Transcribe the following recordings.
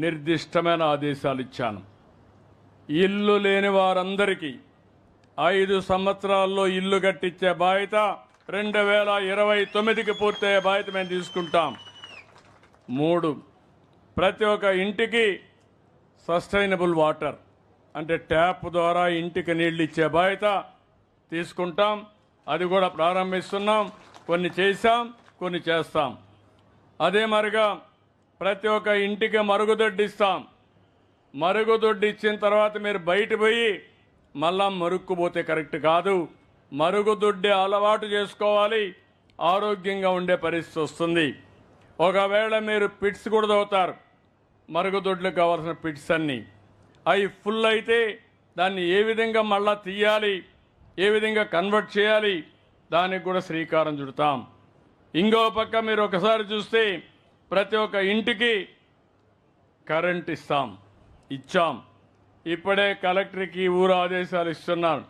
నిర్దిష్టమైన ఆదేశాలు ఇచ్చాను. ఇల్లు లేని వారందరికీ ఐదు సంవత్సరాల్లో ఇల్లు కట్టించే బాధ్యత రెండు వేల ఇరవై తొమ్మిదికి పూర్తయ్యే బాధ్యత మేము తీసుకుంటాం. మూడు ప్రతి ఒక్క ఇంటికి సస్టైనబుల్ వాటర్ అంటే ట్యాప్ ద్వారా ఇంటికి నీళ్ళు ఇచ్చే బాధ్యత తీసుకుంటాం. అది కూడా ప్రారంభిస్తున్నాం. కొన్ని చేశాం కొన్ని చేస్తాం. అదే మరిగా ప్రతి ఒక్క ఇంటికి మరుగుదొడ్డి ఇస్తాం. మరుగుదొడ్డి ఇచ్చిన తర్వాత మీరు బయట పోయి మళ్ళా మరుక్కుపోతే కరెక్ట్ కాదు. మరుగుదొడ్డి అలవాటు చేసుకోవాలి. ఆరోగ్యంగా ఉండే పరిస్థితి వస్తుంది. ఒకవేళ మీరు పిట్స్ కూడా తవ్వుతారు. మరుగుదొడ్లకు కావాల్సిన పిట్స్ అన్నీ. అవి ఫుల్ అయితే దాన్ని ఏ విధంగా మళ్ళా తీయాలి? ఏ విధంగా కన్వర్ట్ చేయాలి? దానికి కూడా శ్రీకారం చుడతాం. ఇంకో పక్క మీరు ఒకసారి చూస్తే ప్రతి ఒక్క ఇంటికి కరెంట్ ఇస్తాం ఇచ్చాం. ఇప్పుడే కలెక్టర్కి ఊరు ఆదేశాలు ఇస్తున్నాను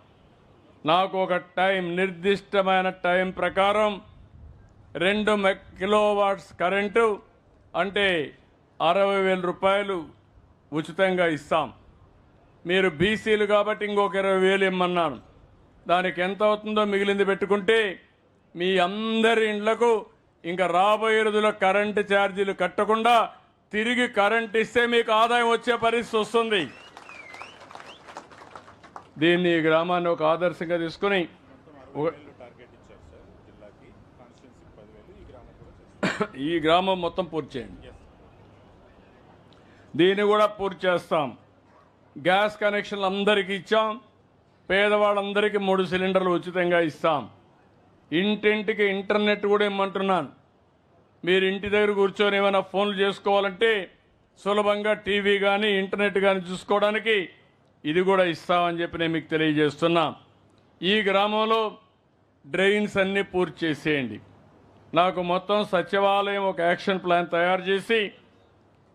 నాకు ఒక టైం నిర్దిష్టమైన టైం ప్రకారం రెండు కిలో కిలోవాట్స్ కరెంటు అంటే అరవై వేల రూపాయలు ఉచితంగా ఇస్తాం. మీరు బీసీలు కాబట్టి ఇంకొక ఇరవై వేలు ఇమ్మన్నాను దానికి ఎంత అవుతుందో మిగిలింది పెట్టుకుంటే మీ అందరి ఇండ్లకు ఇంకా రాబోయే రోజుల్లో కరెంటు ఛార్జీలు కట్టకుండా తిరిగి కరెంట్ ఇస్తే మీకు ఆదాయం వచ్చే పరిస్థితి వస్తుంది. దీన్ని ఈ గ్రామాన్ని ఒక ఆదర్శంగా తీసుకుని ఈ గ్రామం ఈ గ్రామం మొత్తం పూర్తి చేయండి. దీన్ని కూడా పూర్తి చేస్తాం. గ్యాస్ కనెక్షన్లు అందరికీ ఇచ్చాం. పేదవాళ్ళందరికీ మూడు సిలిండర్లు ఉచితంగా ఇస్తాం. ఇంటింటికి ఇంటర్నెట్ కూడా ఇమ్మంటున్నాను. మీరు ఇంటి దగ్గర కూర్చొని ఏమైనా ఫోన్లు చేసుకోవాలంటే సులభంగా టీవీ కానీ ఇంటర్నెట్ కానీ చూసుకోవడానికి ఇది కూడా ఇస్తామని చెప్పి నేను మీకు తెలియజేస్తున్నా. ఈ గ్రామంలో డ్రైన్స్ అన్నీ పూర్తి చేసేయండి. నాకు మొత్తం సచివాలయం ఒక యాక్షన్ ప్లాన్ తయారు చేసి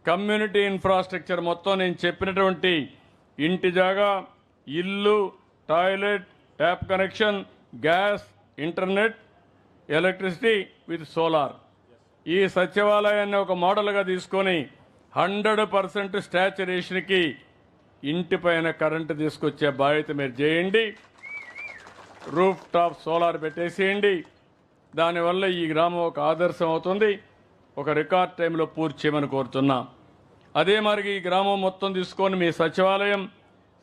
కమ్యూనిటీ ఇన్ఫ్రాస్ట్రక్చర్ మొత్తం నేను చెప్పినటువంటి ఇంటి జాగా ఇల్లు toilet tap connection gas internet electricity with solar. ఈ సచివాలయాన్ని ఒక మోడల్గా తీసుకొని హండ్రెడ్ పర్సెంట్ స్టాచురేషన్కి ఇంటిపైన కరెంటు తీసుకొచ్చే బాధ్యత మీరు చేయండి. రూఫ్ టాప్ సోలార్ పెట్టేసేయండి. దానివల్ల ఈ గ్రామం ఒక ఆదర్శం అవుతుంది. ఒక రికార్డ్ టైంలో పూర్తి చేయమని కోరుతున్నా. అదే మరి ఈ గ్రామం మొత్తం తీసుకొని మీ సచివాలయం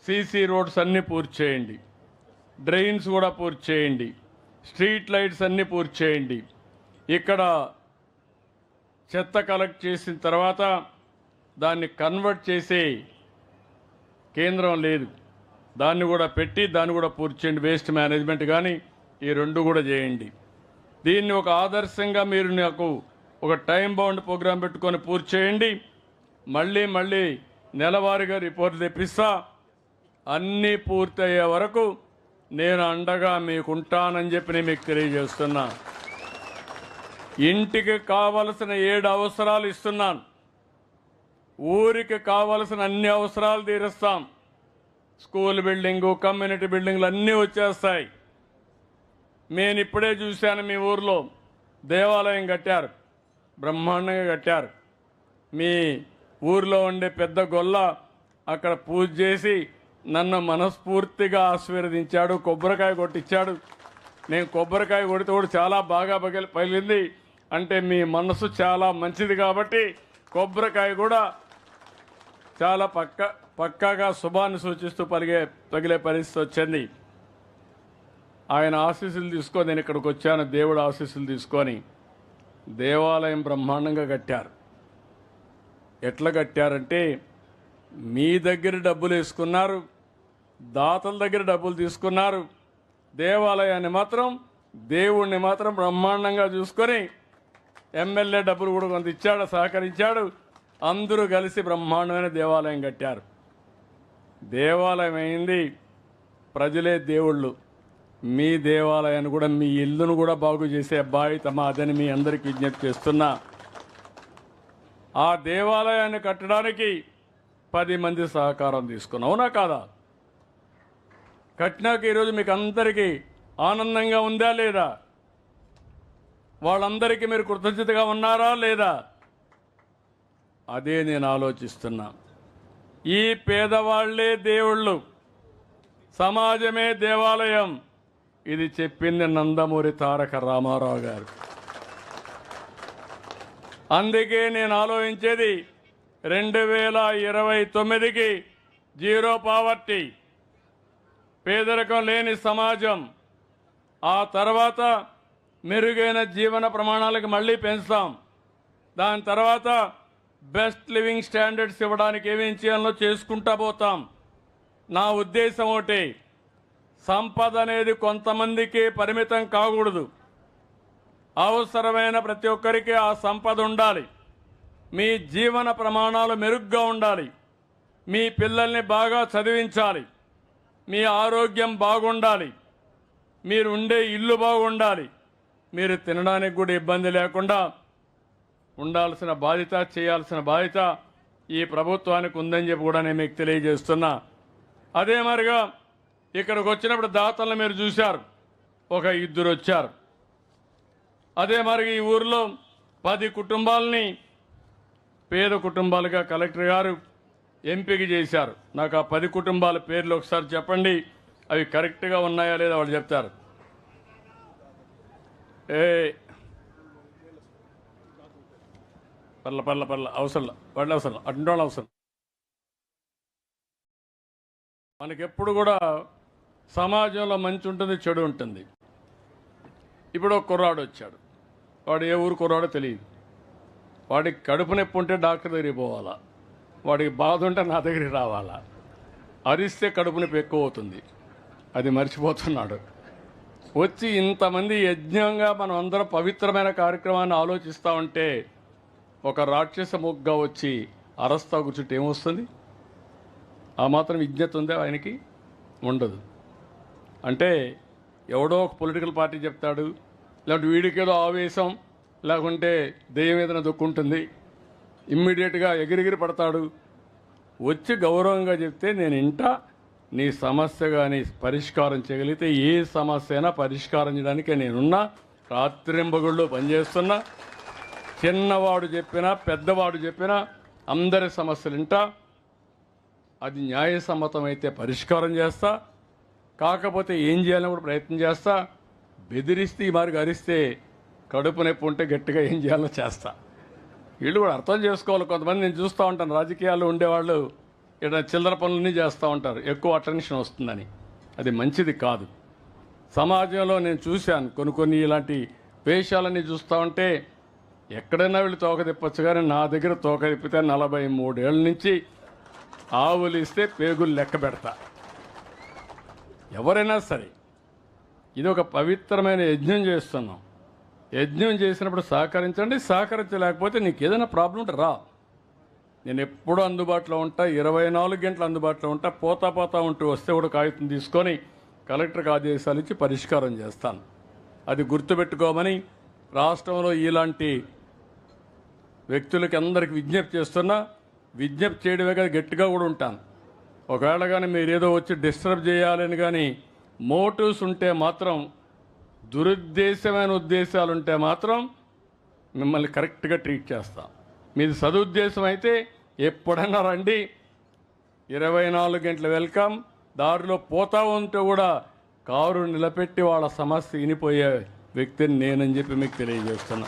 సీసీ రోడ్స్ అన్నీ పూర్తి చేయండి. డ్రైన్స్ కూడా పూర్తి చేయండి. స్ట్రీట్ లైట్స్ అన్నీ పూర్తి చేయండి. ఇక్కడ చెత్త కలెక్ట్ చేసిన తర్వాత దాన్ని కన్వర్ట్ చేసే కేంద్రం లేదు. దాన్ని కూడా పెట్టి దాన్ని కూడా పూర్తి చేయండి. వేస్ట్ మేనేజ్మెంట్ కానీ ఈ రెండు కూడా చేయండి. దీన్ని ఒక ఆదర్శంగా మీరు నాకు ఒక టైం బౌండ్ ప్రోగ్రాం పెట్టుకొని పూర్తి చేయండి. మళ్ళీ మళ్ళీ నెలవారీగా రిపోర్ట్ తెప్పిస్తా. అన్నీ పూర్తయ్యే వరకు నేను అండగా మీకుంటానని చెప్పి నేను మీకు తెలియజేస్తున్నా. ఇంటికి కావలసిన ఏడు అవసరాలు ఇస్తున్నాను. ఊరికి కావలసిన అన్ని అవసరాలు తీరుస్తాం. స్కూల్ బిల్డింగు కమ్యూనిటీ బిల్డింగ్లు అన్నీ వచ్చేస్తాయి. నేను ఇప్పుడే చూశాను మీ ఊర్లో దేవాలయం కట్టారు. బ్రహ్మాండంగా కట్టారు. మీ ఊర్లో ఉండే పెద్ద గొల్ల అక్కడ పూజ చేసి నన్ను మనస్ఫూర్తిగా ఆశీర్వదించాడు కొబ్బరికాయ కొట్టించాడు నేను కొబ్బరికాయ కొడితే కూడా చాలా బాగా పగిలి పగిలింది. అంటే మీ మనసు చాలా మంచిది కాబట్టి కొబ్బరికాయ కూడా చాలా పక్క పక్కాగా శుభాన్ని సూచిస్తూ పలిగే పగిలే పరిస్థితి వచ్చింది. ఆయన ఆశీస్సులు తీసుకొని నేను ఇక్కడికి వచ్చాను. దేవుడు ఆశీస్సులు తీసుకొని దేవాలయం బ్రహ్మాండంగా కట్టారు. ఎట్లా కట్టారంటే మీ దగ్గర డబ్బులు వేసుకున్నారు దాతల దగ్గర డబ్బులు తీసుకున్నారు దేవాలయాన్ని మాత్రం దేవుణ్ణి మాత్రం బ్రహ్మాండంగా చూసుకొని ఎమ్మెల్యే డబ్బులు కూడా కొంత ఇచ్చాడు సహకరించాడు. అందరూ కలిసి బ్రహ్మాండమైన దేవాలయం కట్టారు. దేవాలయం అయింది ప్రజలే దేవుళ్ళు. మీ దేవాలయాన్ని కూడా మీ ఇల్లును కూడా బాగు చేసే బాధ్యత మాదని మీ అందరికీ విజ్ఞప్తి చేస్తున్నా. ఆ దేవాలయాన్ని కట్టడానికి పది మంది సహకారం తీసుకుని అవునా కాదా? కట్టినాక ఈరోజు మీకు అందరికీ ఆనందంగా ఉందా లేదా? వాళ్ళందరికీ మీరు కృతజ్ఞతగా ఉన్నారా లేదా? అదే నేను ఆలోచిస్తున్నా. ఈ పేదవాళ్ళే దేవుళ్ళు. సమాజమే దేవాలయం. ఇది చెప్పింది నందమూరి తారక రామారావు గారు. అందుకే నేను ఆలోచించేది రెండు వేల ఇరవై తొమ్మిదికి జీరో పావర్టీ. పేదరికం లేని సమాజం. ఆ తర్వాత మెరుగైన జీవన ప్రమాణాలకు మళ్ళీ పెంచుతాం. దాని తర్వాత బెస్ట్ లివింగ్ స్టాండర్డ్స్ ఇవ్వడానికి ఏమేం చేయాలో చేసుకుంటా పోతాం. నా ఉద్దేశం ఒకటి సంపద అనేది కొంతమందికి పరిమితం కాకూడదు. అవసరమైన ప్రతి ఒక్కరికి ఆ సంపద ఉండాలి. మీ జీవన ప్రమాణాలు మెరుగ్గా ఉండాలి. మీ పిల్లల్ని బాగా చదివించాలి. మీ ఆరోగ్యం బాగుండాలి. మీరు ఉండే ఇల్లు బాగుండాలి. మీరు తినడానికి కూడా ఇబ్బంది లేకుండా ఉండాల్సిన బాధ్యత చేయాల్సిన బాధ్యత ఈ ప్రభుత్వానికి ఉందని చెప్పి కూడా నేను మీకు తెలియజేస్తున్నా. అదే మరిగా ఇక్కడికి వచ్చినప్పుడు దాతలను మీరు చూశారు. ఒక ఇద్దరు వచ్చారు. అదే మరి ఈ ఊరిలో పది కుటుంబాలని పేద కుటుంబాలుగా కలెక్టర్ గారు ఎంపిక చేశారు. నాకు ఆ పది కుటుంబాల పేర్లు ఒకసారి చెప్పండి. అవి కరెక్ట్గా ఉన్నాయా లేదా వాళ్ళు చెప్తారు. ఏ పర్ల పర్ల పర్ల అవసరం వాళ్ళ అవసరం అటువంటి వాళ్ళ అవసరం మనకెప్పుడు కూడా సమాజంలో మంచి ఉంటుంది చెడు ఉంటుంది. ఇప్పుడు ఒక కుర్రాడు వచ్చాడు. వాడు ఏ ఊరు కుర్రాడో తెలియదు. వాడికి కడుపు నొప్పి ఉంటే డాక్టర్ దగ్గరికి పోవాలా. వాడికి బాధ ఉంటే నా దగ్గరికి రావాలా. అరిస్తే కడుపు నొప్పి ఎక్కువ అవుతుంది అది మర్చిపోతున్నాడు. వచ్చి ఇంతమంది యజ్ఞంగా మనం అందరం పవిత్రమైన కార్యక్రమాన్ని ఆలోచిస్తూ ఉంటే ఒక రాక్షస మొగ్గా వచ్చి అరస్తా కూర్చుంటే ఏమొస్తుంది? ఆ మాత్రం విజ్ఞత ఉందా ఆయనకి? ఉండదు. అంటే ఎవడో ఒక పొలిటికల్ పార్టీ చెప్తాడు లేదంటే వీడికేదో ఆవేశం లేకుంటే దెయ్యం ఏదైనా దుక్కుంటుంది. ఇమ్మీడియట్గా ఎగిరిగిరి పడతాడు. వచ్చి గౌరవంగా చెప్తే నేను ఇంటా నీ సమస్య కానీ పరిష్కారం చేయగలిగితే ఏ సమస్య అయినా పరిష్కారం చేయడానికి నేనున్నా. రాత్రింబగుళ్ళు పనిచేస్తున్నా. చిన్నవాడు చెప్పినా పెద్దవాడు చెప్పినా అందరి సమస్యలు ఇంటా. అది న్యాయసమ్మతం అయితే పరిష్కారం చేస్తా. కాకపోతే ఏం చేయాలని కూడా ప్రయత్నం చేస్తా. బెదిరిస్తే ఈ మార్గం అరిస్తే కడుపు నొప్పి ఉంటే గట్టిగా ఏం చేయాలో చేస్తా. వీళ్ళు కూడా అర్థం చేసుకోవాలి. కొంతమంది నేను చూస్తూ ఉంటాను. రాజకీయాల్లో ఉండేవాళ్ళు ఇక్కడ చిల్లర పనులన్నీ చేస్తూ ఉంటారు. ఎక్కువ అటెన్షన్ వస్తుందని. అది మంచిది కాదు. సమాజంలో నేను చూశాను కొన్ని కొన్ని ఇలాంటి వేషాలన్నీ చూస్తూ ఉంటే ఎక్కడైనా వీళ్ళు తోక తిప్పచ్చు కానీ నా దగ్గర తోక తిప్పితే నలభై మూడేళ్ళ నుంచి ఆవులు ఇస్తే పేగులు లెక్క పెడతా. ఎవరైనా సరే ఇది ఒక పవిత్రమైన యజ్ఞం చేస్తున్నాం. యజ్ఞం చేసినప్పుడు సహకరించండి సహకరించలేకపోతే నీకు ఏదైనా ప్రాబ్లం ఉంటే రా. నేను ఎప్పుడూ అందుబాటులో ఉంటా ఇరవై నాలుగు గంటలు అందుబాటులో ఉంటా పోతా పోతా ఉంటూ వస్తే కూడా కాగితం తీసుకొని కలెక్టర్కి ఆదేశాలు ఇచ్చి పరిష్కారం చేస్తాను. అది గుర్తుపెట్టుకోమని రాష్ట్రంలో ఇలాంటి వ్యక్తులకి అందరికి విజ్ఞప్తి చేస్తున్నా. విజ్ఞప్తి చేయడమే కదా గట్టిగా కూడా ఉంటాను. ఒకవేళ కానీ మీరు ఏదో వచ్చి డిస్టర్బ్ చేయాలని కానీ మోటివ్స్ ఉంటే మాత్రం దురుద్దేశమైన ఉద్దేశాలు ఉంటే మాత్రం మిమ్మల్ని కరెక్ట్గా ట్రీట్ చేస్తాం. మీది సదుద్దేశం అయితే ఎప్పుడన్నా రండి. ఇరవై నాలుగు గంటల వెల్కమ్. దారిలో పోతా ఉంటే కూడా కారు నిలబెట్టి వాళ్ళ సమస్య వినిపోయే వ్యక్తిని నేనని చెప్పి మీకు తెలియజేస్తున్నా.